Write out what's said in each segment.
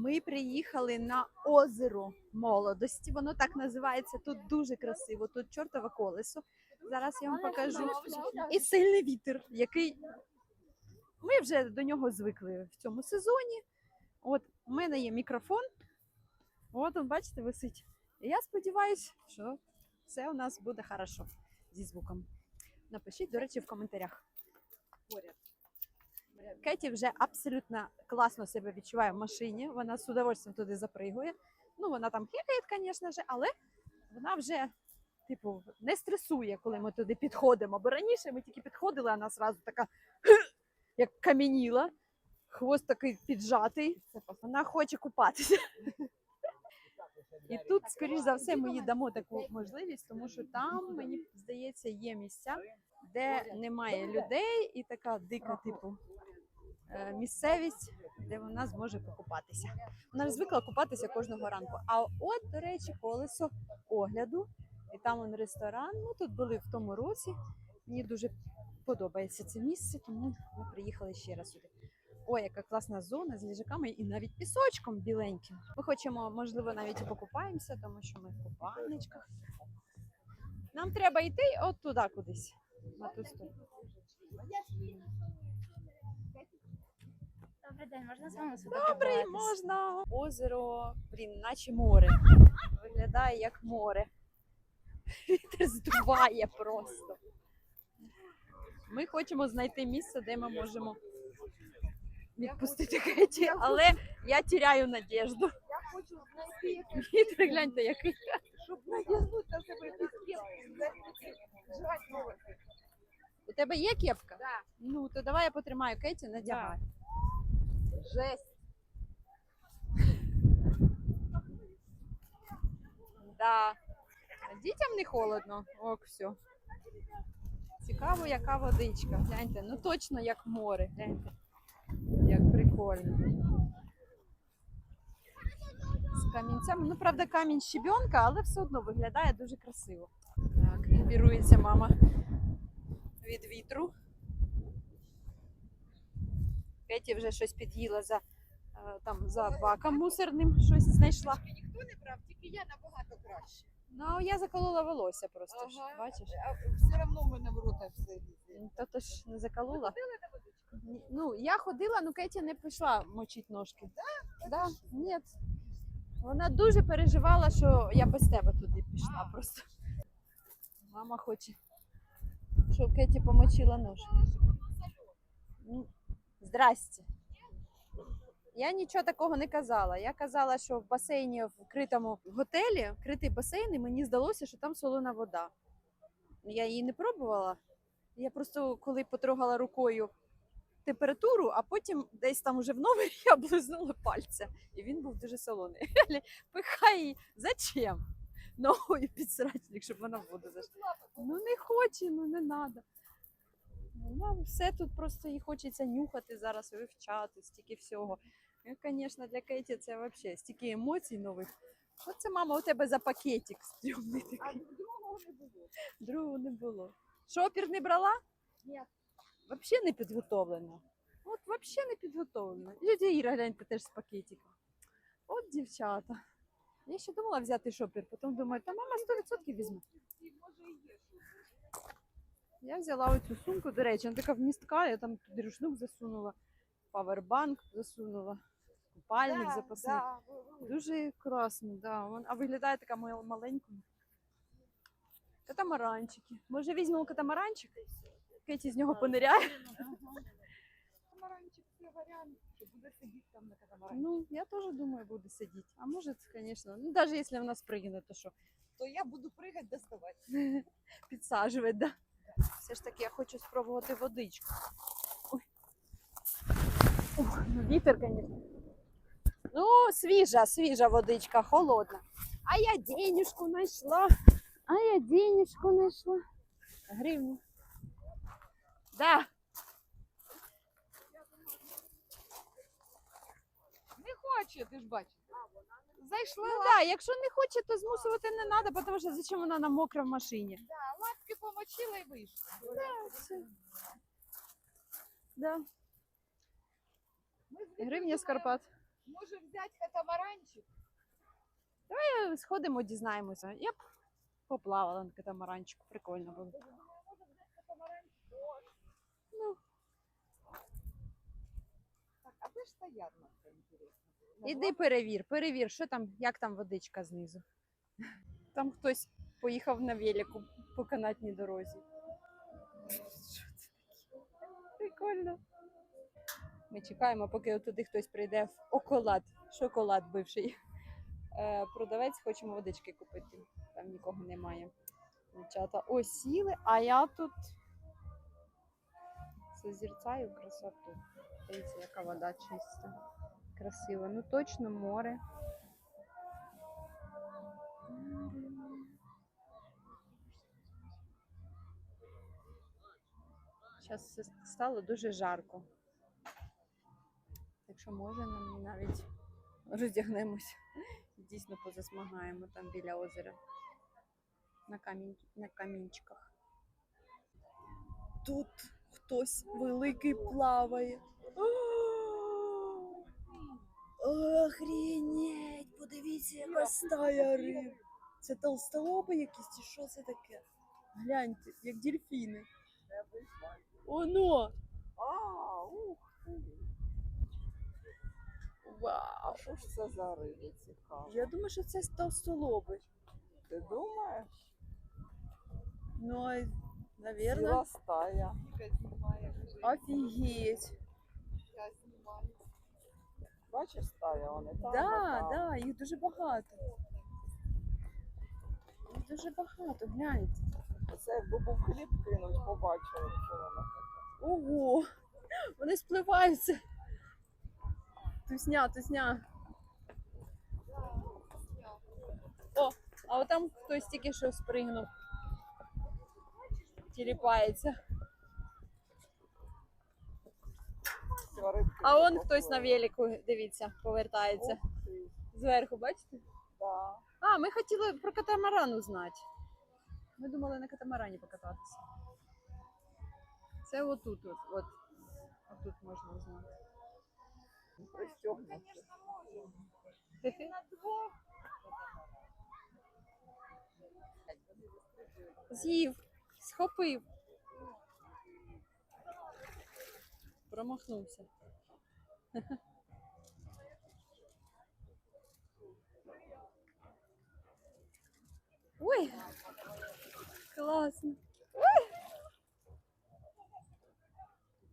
Ми приїхали на озеро молодості. Воно так називається. Тут дуже красиво. Тут чортове колесо. Зараз я вам покажу. І сильний вітер, який ми вже до нього звикли в цьому сезоні. От у мене є мікрофон. От он, бачите, висить. І я сподіваюся, що все у нас буде хорошо зі звуком. Напишіть, до речі, в коментарях. Поряд. Кеті вже абсолютно класно себе відчуває в машині. Вона з удовольствием туди запригує. Ну, вона там хекає, звісно але вона вже, типу, не стресує, коли ми туди підходимо. Бо раніше ми тільки підходили, вона зразу така як кам'яніла, хвост такий піджатий. Вона хоче купатися. І тут, скоріш за все, ми їй дамо таку можливість, тому що там, мені здається, є місця, де немає людей, і така дика, типу, місцевість, де вона зможе покупатися. Вона ж звикла купатися кожного ранку. А от, до речі, колесо огляду, і там он ресторан. Ми тут були в тому році. Мені дуже подобається це місце, тому ми приїхали ще раз сюди. Ой, яка класна зона з ліжаками і навіть пісочком біленьким. Ми хочемо, можливо, навіть і покупаємося, тому що ми в купальничках. Нам треба йти от туди кудись. На ту сторону. Добрий день, можна з вами Добре, можна. Озеро, блін, наче море. Виглядає як море. Вітер здуває просто. Ми хочемо знайти місце, де ми можемо відпустити Кеті, але я тіряю надіжду. Я хочу знайти, Вітер, гляньте, який. щоб надягнути на себе. У тебе є кепка? Да. Ну, то давай я потримаю Кеті, надягай. Жесть. Да. Дітям не холодно. Ок, все. Цікаво, яка водичка. Гляньте, ну точно як море. Гляньте. Як прикольно. З камінцями. Ну, правда, камінь щебенка, але все одно виглядає дуже красиво. Так, екіпірується мама від вітру. Кеті вже щось під'їла за, е, там, за баком мусорним, щось знайшла. Ніхто не брав, тільки я набагато краще. Ну, я заколола волосся просто. Ага. Бачиш? А все одно в мене в рота все лізе. То ти ж не заколола. Ходили на водичку? Ну, я ходила, ну Кеті не пішла мочити ножки. Да? Ні. Вона дуже переживала, що я без тебе туди пішла А. просто. Мама хоче, щоб Кеті помочила ножки. Ну, Здрасте. Я нічого такого не казала. Я казала, що в басейні в критому готелі, критий басейн, і мені здалося, що там солона вода. Я її не пробувала. Я просто коли потрогала рукою температуру, а потім десь там уже в номері я облизнула пальця, і він був дуже солоний. Пихай її. Зачем? Ногою під срачник, щоб вона в воду зайшла. Ну не хоче, ну не треба. Ну, все тут просто їй хочеться нюхати зараз, вивчати, стільки всього. Ну, звісно, для Кеті це взагалі стільки емоцій нових. Оце, мама, у тебе за пакетик стрьомний А другого не було. Другого не було. Шопір не брала? Ні. Взагалі не підготовлена. От взагалі не підготовлена. Дядя Іра, гляньте, теж з пакетиком. От дівчата. Я ще думала взяти шопір, потім думаю, та мама 100% візьме. Може і є. Я взяла оцю сумку, до речі, вона така вмістка, я там туди рушник засунула, павербанк засунула, купальник Да, запасний. да, Дуже класно, да. А виглядає така маленька. Катамаранчики. Може візьмемо катамаранчик? Кеті з нього пониряє. Катамаранчик це варіант, що буде сидіти там на катамаранчику. Ну, я теж думаю, буде сидіти. А може, звісно, ну навіть якщо вона спригне, то що? То я буду пригати доставати. Підсаджувати, да? Все ж таки я хочу спробувати водичку. Ой. Ух, ну вітер, звісно. Ну, свіжа, свіжа водичка, холодна. А я денежку знайшла. А я денежку знайшла. Гривню. Да. Не хоче, ти ж бачиш. Зайшла, Ну да, якщо не хоче, то змусувати не треба, тому що зачем вона нам мокра в машині. да, лапки і вийшла. все. Да. Ми звідти Гривня з Карпат. Може взяти катамаранчик? Е, Сходимо, дізнаємося. Я б поплавала на катамаранчику, прикольно було. Може взяти катамаранчик? Ну. Так, а де ж та ярмарка, інтересно? Іди перевір, перевір, що там, як там водичка знизу. Там хтось поїхав на велику по канатній дорозі. Що це таке? Прикольно. Ми чекаємо, поки туди хтось прийде в околад, шоколад бивший. Е, продавець, хочемо водички купити. Там нікого немає. Дівчата ось сіли, а я тут созерцаю красоту. Дивіться, яка вода чиста красиво. Ну точно море. Зараз стало дуже жарко. Так що може навіть і дійсно позасмагаємо там біля озера. На, камінь, на камінчиках. Тут хтось великий плаває. Охренеть! Подивіться, яка стая риб. Це толстолоби якісь чи що це таке? Гляньте, як дельфіни. Оно! А, ух ти. Вау! А що ж це за риби цікаво? Я думаю, що це толстолоби. Ти думаєш? Ну, наверное. Стая. Офігеть. Я знімаю. Бачиш стая, вони там. Да, да, їх дуже багато. Їх дуже багато, гляньте. Це якби був хліб кинуть, побачили, що воно таке. Ого! Вони спливаються. Тусня, тусня. О, а от там хтось тільки що спригнув. Тіліпається. А он хтось на велику, дивіться, повертається. Зверху, бачите? да. А, ми хотіли про катамаран узнати. Ми думали на катамарані покататися. Це отут, от, от. Отут можна узнати. Пристегнувши. З'їв, схопив. Промахнувся. Ой, класно.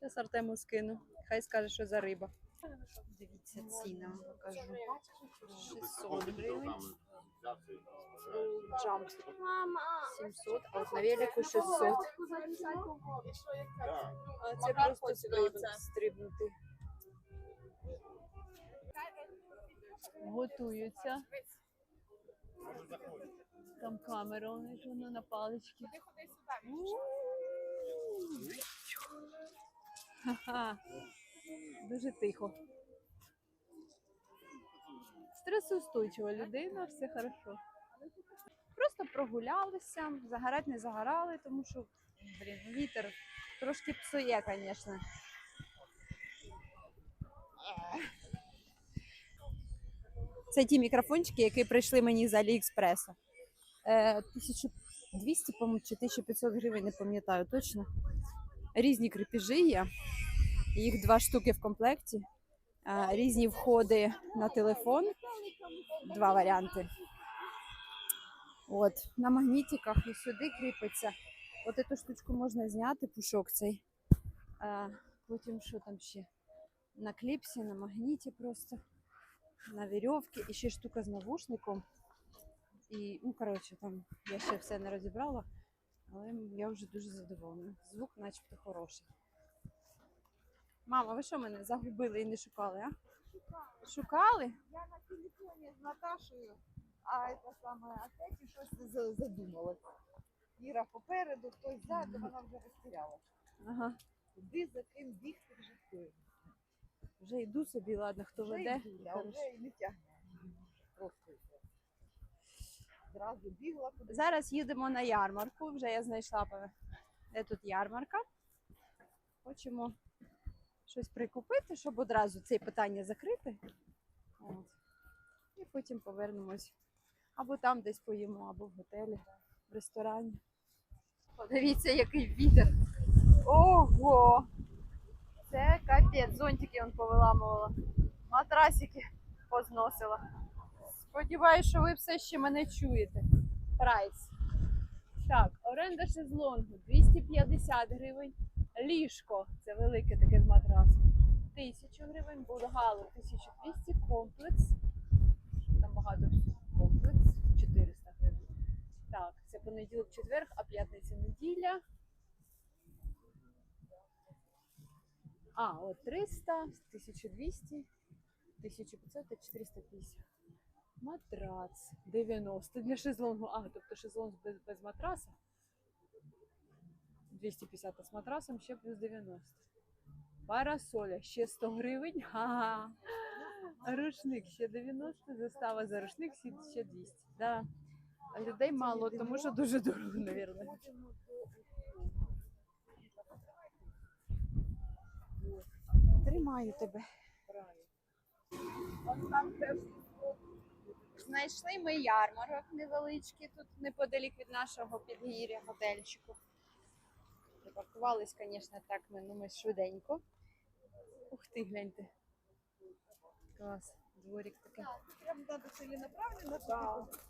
Зараз Артему скину. Хай скаже, що за риба. Дивіться, ціни вам покажу. 600 гривень. Джамп 700, а от на велику 600. А це просто стрибнути. Стрибнути. Готуються. Там камера у них воно на паличці. Ха-ха. Дуже тихо. Стресоустойчива людина, все хорошо. Просто прогулялися, загорати не загорали, тому що, блін, вітер трошки псує, звісно. Це ті мікрофончики, які прийшли мені з Аліекспресу. Е, 1200, чи 1500 гривень, не пам'ятаю точно. Різні крепежі є. Їх два штуки в комплекті. Різні входи на телефон. Два варіанти. От, на магнітиках і сюди кріпиться. От цю штучку можна зняти, пушок цей. Потім що там ще? На кліпсі, на магніті просто, на вірьовці. І ще штука з навушником. І, ну, коротше, там я ще все не розібрала, але я вже дуже задоволена. Звук начебто хороший. Мама, ви що мене загубили і не шукали, а? Шукали? Я на телефоні з Наташею, а це саме, а Петі щось за- задумалась. Іра попереду, хтось ззаду, вона вже розтірялася. Ага. Куди за ким бігти вже хто? Вже йду собі, ладно, хто Вже веде. йду, Хорошо. вже і не тягне. Просто. Зразу бігла куди. Зараз їдемо на ярмарку. Вже я знайшла де тут ярмарка. Хочемо щось прикупити, щоб одразу це питання закрити. От. І потім повернемось. Або там десь поїмо, або в готелі, в ресторані. Подивіться, який вітер. Ого! Це капець, зонтики он повиламувала. Матрасики позносила. Сподіваюсь, що ви все ще мене чуєте. Прайс. Так, оренда шезлонгу 250 гривень. Ліжко, це велике таке з матрасом. 1000 гривень, булгалу 1200, комплекс. Там багато. Комплекс 400 гривень. Так, це понеділок, четверг, а п'ятниця неділя. А, от 300, 1200, 1500 та 450. Матрац 90 для шезлонгу. А, тобто шезлонг без, без матраса. 250 з матрасом, ще плюс 90. Парасоля ще 100 гривень. Ага. Рушник ще 90, застава за рушник ще- ще 200. Да. Людей мало, тому що дуже дорого, мабуть. Тримаю тебе. Знайшли ми ярмарок невеличкий тут неподалік від нашого підгір'я готельчику. Припаркувались, звісно, так ми, ну, ми швиденько. Ух ти, гляньте. Клас, дворик такий. Прям надо целенаправленно, щоб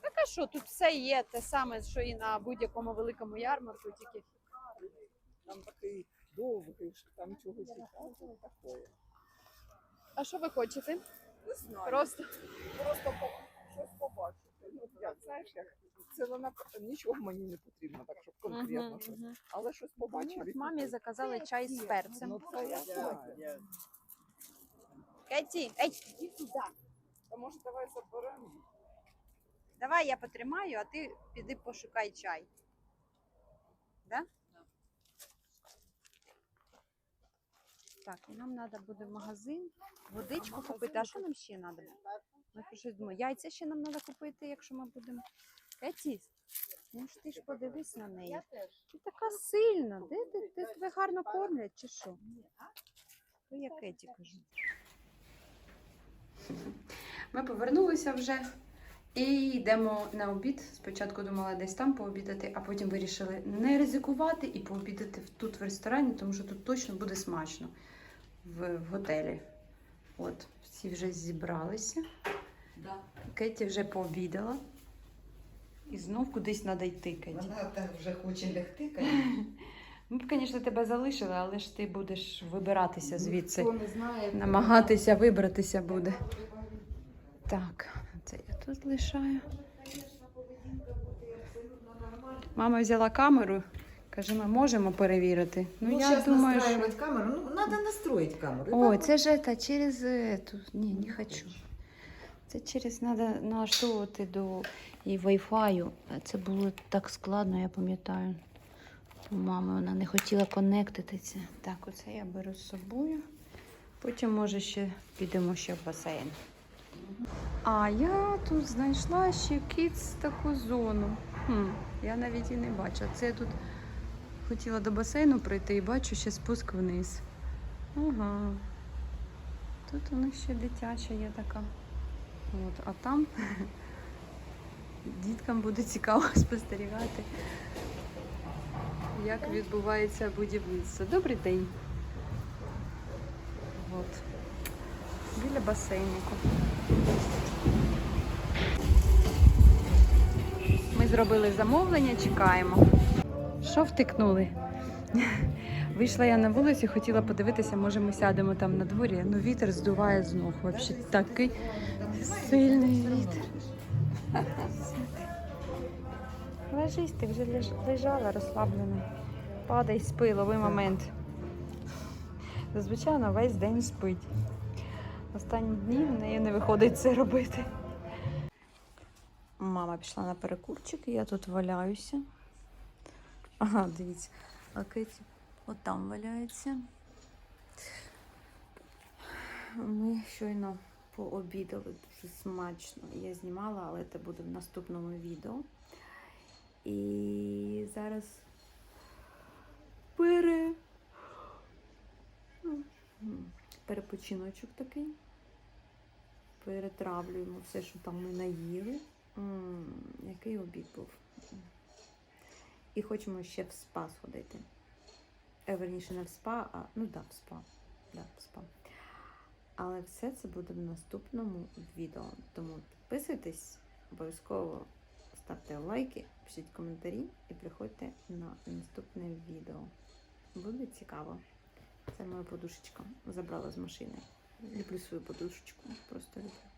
Так а що, тут все є те саме, що і на будь-якому великому ярмарку, тільки довгий, що там чогось шукати такое. А що ви хочете? Не знаю. Просто Просто по- щось побачити. Ну, як, знаєш, як це вона нічого мені не потрібно, так щоб конкретно Мгм, щось. мгм. Але щось побачив. Ну, і мамі купив. заказали чай з перцем. Ну це я знаю. Кеті, ей, Іди сюди. Та може давай заберемо. давай я потримаю, а ти піди пошукай чай. Да? Так, і нам треба буде в магазин, водичку купити. А що нам ще треба? Ми щось думаємо. Яйця ще нам треба купити, якщо ми будемо. Кеті, ну ж ти ж подивись на неї. Ти така сильна. Де ти, ти тебе гарно кормлять чи що? То я Кеті кажу. Ми повернулися вже і йдемо на обід. Спочатку думала десь там пообідати, а потім вирішили не ризикувати і пообідати тут в ресторані, тому що тут точно буде смачно в, в готелі. От, всі вже зібралися. Кеті вже пообідала. І знов кудись треба йти, Кеті. Вона так вже хоче лягти. Ми б, звісно, тебе залишили, але ж ти будеш вибиратися звідси. Ніхто не знає. Намагатися вибратися буде. Так, це я тут лишаю. Мама взяла камеру. Каже, ми можемо перевірити. Ну, Ну, я думаю, що... камеру. Ну, надо настроить камеру. Потом- це ж это через эту. Ні, не хочу. Це через треба налаштовувати до і Wi-Fi. Це було так складно, я пам'ятаю. У мами вона не хотіла конектитися. Так, оце я беру з собою. Потім, може, ще підемо ще в басейн. А я тут знайшла ще кіц таку зону. Хм, я навіть і не бачила. Це я тут хотіла до басейну прийти і бачу ще спуск вниз. Ага. Тут у них ще дитяча є така. От, а там діткам буде цікаво спостерігати, як відбувається будівництво. Добрий день. От. Біля басейнику. Ми зробили замовлення, чекаємо. Що втикнули? Вийшла я на вулицю, хотіла подивитися, може ми сядемо там на дворі. Ну вітер здуває з ног. Взагалі такий сильний вітер. Ложись, ти вже лежала розслаблена. Падай, спи, лови момент. Зазвичай весь день спить. Останні дні в неї не виходить це робити. Мама пішла на перекурчик, і я тут валяюся. Ага, дивіться. А Кеті от там валяється. Ми щойно пообідали дуже смачно. Я знімала, але це буде в наступному відео. І зараз пере... м, перепочиночок такий. перетравлюємо все, що там ми наїли. М, який обід був. І хочемо ще в спа сходити. Е, верніше, не в спа, а ну да, в спа. Да, в спа. Але все це буде в наступному відео. Тому підписуйтесь, обов'язково ставте лайки, пишіть коментарі і приходьте на наступне відео. Буде цікаво. Це моя подушечка. Забрала з машини. Люблю свою подушечку. Просто люблю.